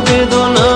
বেদনা